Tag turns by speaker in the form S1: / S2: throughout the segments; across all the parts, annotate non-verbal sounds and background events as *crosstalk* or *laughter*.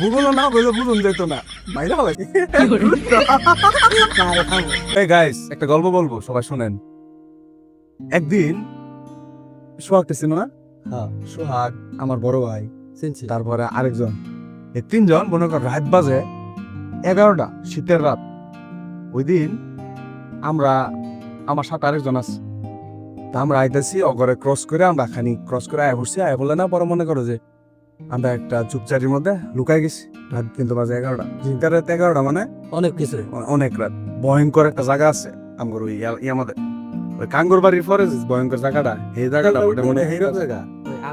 S1: বুঝলো না বলে বুঝুন যেত না বাইরে হবে এই গাইস একটা গল্প বলব সবাই শুনেন। একদিন সোহাগটা ছিল না? হ্যাঁ। সোহাগ আমার বড় ভাই
S2: চিনছি।
S1: তারপরে আরেকজন। এই তিনজন মনে কর রাত বাজে এগারোটা শীতের রাত। ওই দিন আমরা আমার সাথে আরেকজন আছে। তা আমরা আইতেছি অগরে ক্রস করে আমরা খানি ক্রস করে আয় পড়ছি। আয় বলে না পরে মনে করো যে আমরা একটা চুপচারির মধ্যে লুকাই গেছি। রাত কিন্তু বাজে এগারোটা। জিনকার রাত এগারোটা মানে
S2: অনেক কিছু।
S1: অনেক রাত। ভয়ঙ্কর একটা জায়গা আছে আমগর ওই ইয়া- ইয়া আমাদের ওই কাঙ্গুর বাড়ির পরে ভয়ঙ্কর জায়গাটা এই জায়গাটা ওটা মনে হয় এইরকম জায়গা।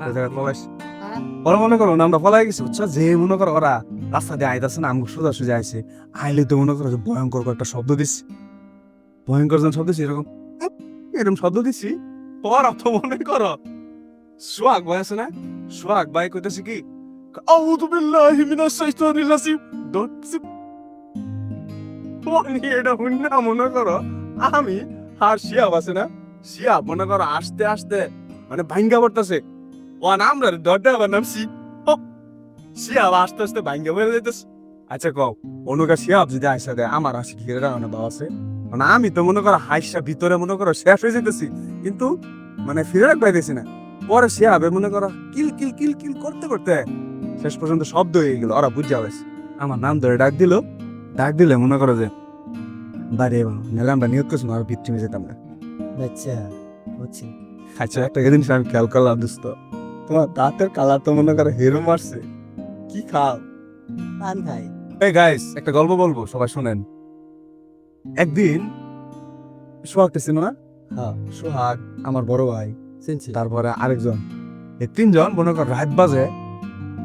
S1: ওই জায়গা পলাইস ওরা মনে করো আমরা পলাই গেছি বুঝছ? যে মনে করো ওরা রাস্তা দিয়ে আইতাছে না আমগো সোজা সোজা আইছে। আইলে তো মনে করো ভয়ঙ্কর একটা শব্দ দিছি। ভয়ঙ্কর যেন শব্দ দিছি এরকম এরকম শব্দ দিছি? তো মনে করো। সোহাগ ভাই আছে না? সোহাগ ভাই কইতেছে কি? আউযু মিনাশ শাইতানির রাজিম। দোৎসি মনে এটা হুন্না মনে আমি আর শিয়াব আছে না? শিয়াব মনে করো আসতে আসতে মানে ভাঙ্গা পড়তেছে। ও আমরা দরজা বানামছি শিয়াব আস্তে আস্তে ভাঙ্গা পড়ে যাইতেছে। আচ্ছা কও অনুকা শিয়াব যদি আইসা দেয়, আমার আসি কি রাখা বাবা আছে। মানে আমি তো মনে করো হাইসা ভিতরে মনে করো শেষ হয়ে যেতেছি কিন্তু মানে ফিরে রাখ পাইতেছি না। পরে শিয়াবে মনে করো কিল কিল কিল কিল করতে করতে শেষ পর্যন্ত শব্দ হয়ে গেল ওরা বুঝা গেছে। আমার নাম ধরে ডাক দিল ডাক দিলে মনে করো যে বাড়ি নাহলে আমরা নিয়োগ করছি আর ভিত্তিমে যেতাম না।
S2: আচ্ছা বুঝছি।
S1: আচ্ছা একটা জিনিস আমি খেয়াল করলাম দোস্ত তোমার দাঁতের কালার তো মনে করো হেরো মারছে। কি খাও?
S2: পান খাই।
S1: এই গাইস একটা গল্প বলব সবাই শুনেন। একদিন সোহাগটা ছিল না?
S2: হ্যাঁ।
S1: সোহাগ আমার বড় ভাই
S2: চিনছি।
S1: তারপরে আরেকজন। এই তিনজন মনে কর রাত বাজে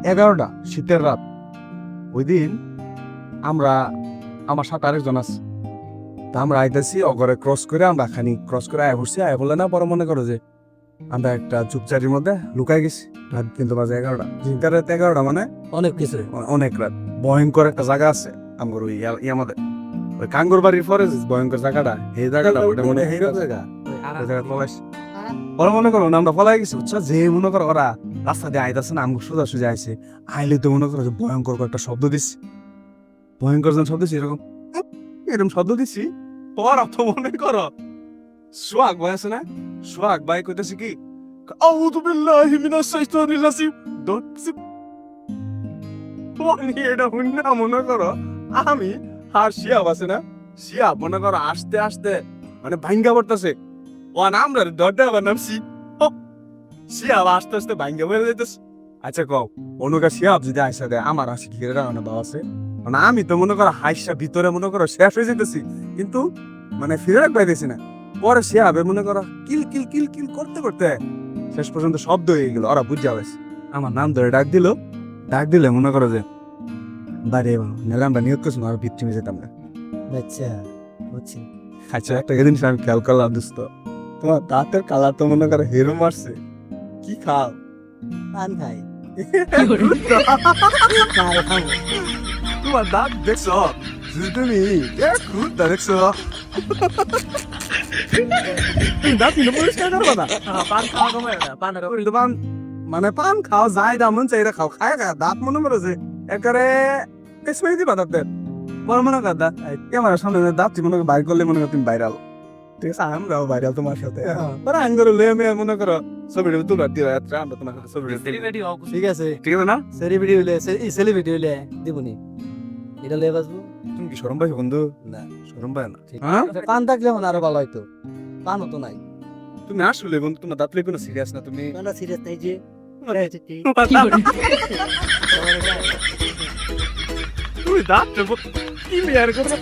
S1: এগারোটা শীতের রাত। ওই দিন আমরা আমার সাথে আরেকজন আছে। তা আমরা আইতেছি অগরে ক্রস করে আমরা খানি ক্রস করে আয় পড়ছি। আয় বলে না পরে মনে করো যে আমরা একটা চুপচারির মধ্যে লুকাই গেছি। রাত কিন্তু বাজে এগারোটা। জিনকার রাত এগারোটা মানে
S2: অনেক কিছু।
S1: অনেক রাত। ভয়ঙ্কর একটা জায়গা আছে আমগর ওই আমাদের ওই কাঙ্গুর বাড়ির পরে ভয়ঙ্কর জায়গাটা এই জায়গাটা মনে হয় এইরকম জায়গা। ওই জায়গা পলাইস ওরা মনে করো আমরা পলাই গেছি বুঝছ? যে মনে করো ওরা রাস্তা দিয়ে আইতাছে না আমগো সোজা সোজা আইছে। আইলে তো মনে করো যে ভয়ঙ্কর একটা শব্দ দিছি ভয়ঙ্কর যেন শব্দ দিছি এরকম উপ, এরকম শব্দ দিছি ওরা তো মনে করো সোহাগ ভাই আছে না? সোহাগ ভাই কইতেছে কি আউযু বিল্লাহি মিনাশ শাইতানির রাজিম দোৎসি মনে এটা হুন্না মনে করো আমি আর শিয়াব আছে না? শিয়াব মনে করো আসতে আসতে মানে ভাঙ্গা পড়তেছে। ও না, আমরা দরজা বানামছি শিয়াব আস্তে আস্তে ভাঙ্গা পড়ে যাইতেছে। আচ্ছা কও, অনুকা শিয়াব যদি আইসা দেয়, আমার আসি কি রাখা বাবা আছে? মানে আমি তো মনে করো হাইসা ভিতরে মনে করো শেষ হয়ে যেতেছি কিন্তু মানে ফিরে রাখ পাইতেছি না। পরে শিয়াবে মনে করো কিল কিল কিল কিল করতে করতে শেষ পর্যন্ত শব্দ হয়ে গেল, ওরা বুঝা গেছে আমার নাম ধরে ডাক দিল, ডাক দিলে মনে করো যে বাড়ি নাহলে আমরা নিয়োগ করছি আর ভিত্তিমে যেতাম না
S2: আচ্ছা বুঝছি।
S1: আচ্ছা একটা জিনিস আমি খেয়াল করলাম দোস্ত। তোমার দাঁতের কালার তো মনে করো হেরো মারছে। কি খাও?
S2: পান খাই। *laughs*
S1: তোমার দাঁত দেখছ? তুমি খুঁজটা দেখছ। দাঁত কিন্তু পরিষ্কার করব না।
S2: পান খাওয়া কমে পান
S1: পান মানে পান খাও যাই দাম চাই খাও। খায় দাঁত মনে মরে যে একারে কেসমে দিবা দাঁতের বড় মনে কর দাঁত ক্যামেরার সামনে দাঁত মনে করো বাইর করলে মনে করো তুমি ভাইরাল ঠিক আছে আমরাও ভাইরাল তোমার সাথে। পরে আঙ্গুর লে মেয়ে মনে করো ছবি তুলো দিও আমরা তোমার
S2: ঠিক আছে।
S1: ঠিক আছে না?
S2: সেলিব্রিটি হইলে সেলিব্রিটি হইলে দিবনি। এটা লয়ে বাঁচবো?
S1: তুমি কি পাই বন্ধু?
S2: না।
S1: সরম পাই না। হ্যাঁ?
S2: পান থাকলে মানে আরও ভালো হইতো। পানও তো নাই।
S1: তুমি আসলে বন্ধু তোমার দাঁত কোনো সিরিয়াস না তুমি?
S2: পানটা সিরিয়াস নাই যে।
S1: তুমি দাঁত কি মেয়ার করো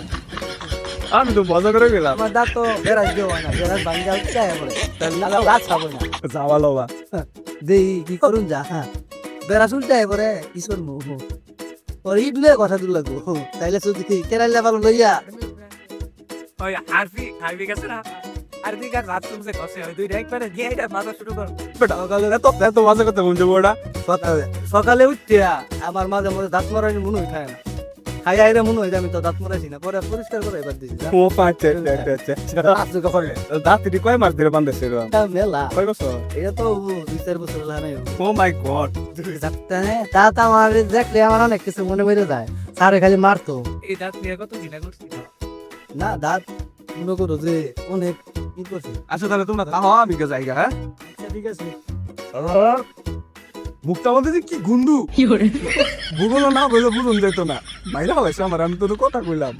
S1: আমি তো মজা করে গেলাম
S2: আমার দাঁত তো দিও হয় না বেড়াস ভাঙ্গা পড়ে তাহলে গাছ খাব না
S1: যাওয়া লবা
S2: দেই কি করুন যা হ্যাঁ বেড়াস উল্টায় পরে কি করব ওর ইট লয়ে কথা দূর লাগবো তাইলে শুধু কেরাইলে ভালো লইয়া
S3: ওই আরফি আরফি গেছে না একবারে এটা মাথা শুরু কর।
S1: বেটা এত বলছে
S2: সকালে সকালে উঠিয়া আমার মাঝে মাঝে দাঁত মারানি মনে হয় না। খাই আইরা মনে হয় আমি তো দাঁত মরাইছি না পরে পরিষ্কার করে এবার দিছি
S1: ও আচ্ছা আচ্ছা আচ্ছা
S2: করে
S1: দাঁতিটি কয় মাস ধরে এরকম
S2: মেলা।
S1: কয় বছর?
S2: এটা তো দুই চার বছর লাগে
S1: ও মাই গড।
S2: তা তা আমার দেখলে আমার অনেক কিছু মনে বেড়ে যায়। স্যারে খালি মারতো।
S3: এই দাঁত নিয়ে কত করছি
S2: না দাঁত মনে করো যে অনেক কি
S1: আচ্ছা তাহলে তোমরা তাহো আমি কে জায়গা হ্যাঁ?
S2: আচ্ছা ঠিক আছে।
S1: মুখটা মধ্যে যে কি গুন্ডু ভূগোল না বলে বুঝুন যেত না। বাইরে হয়েছে আমার আমি তো কথা কইলাম।